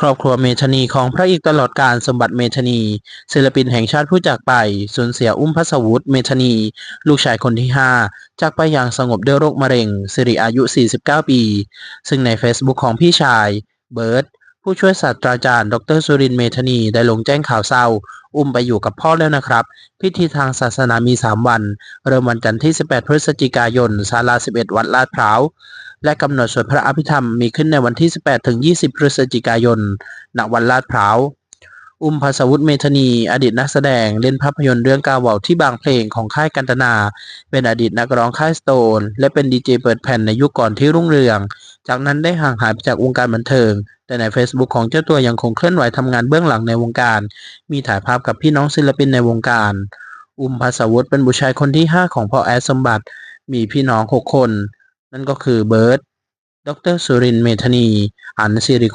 ครอบครัวเมธานีของพระเอกตลอดการสมบัติเมธานี ศิลปินแห่งชาติผู้จากไป สูญเสียอุ้มพัสวุฒิเมธานี ลูกชายคนที่ 5 จากไปอย่างสงบด้วยโรคมะเร็ง สิริอายุ 49 ปี ซึ่งใน Facebook ของพี่ชาย เบิร์ตผู้ช่วยศาสตราจารย์ ดรสุรินทร์เมธานี ได้ลงแจ้งข่าวเศร้า อุ้มไปอยู่กับพ่อแล้วนะครับ พิธีทางศาสนามี 3 วัน เริ่มวันจันทร์ที่ 18 พฤศจิกายนศาลา 11 วัดลาดพร้าว และกำหนดสวดพระอภิธรรมมีขึ้นในวันที่ 18 ถึง 20 พฤศจิกายน ณ วันลาดพร้าว อุ้มภาสวุฒิเมธนี อดีตนักแสดงเล่นภาพยนตร์เรื่องกาวเวาวที่บางเพลงของค่ายกันตนา เป็นอดีตนักร้องค่ายสโตน และเป็นดีเจเปิดแผ่นในยุคก่อนที่รุ่งเรือง จากนั้นได้ห่างหายไปจากวงการบันเทิง แต่ใน Facebook ของเจ้าตัวยังคงเคลื่อนไหวทำงานเบื้องหลังในวงการ มีถ่ายภาพกับพี่น้องศิลปินในวงการ อุ้มภาสวุฒิเป็นบุตรชายคนที่ 5 ของพ่อแอดสมบัติ มีพี่น้อง 6 คน นั่นก็คือเบิร์ตดรสุรินเมธนี อันสิริ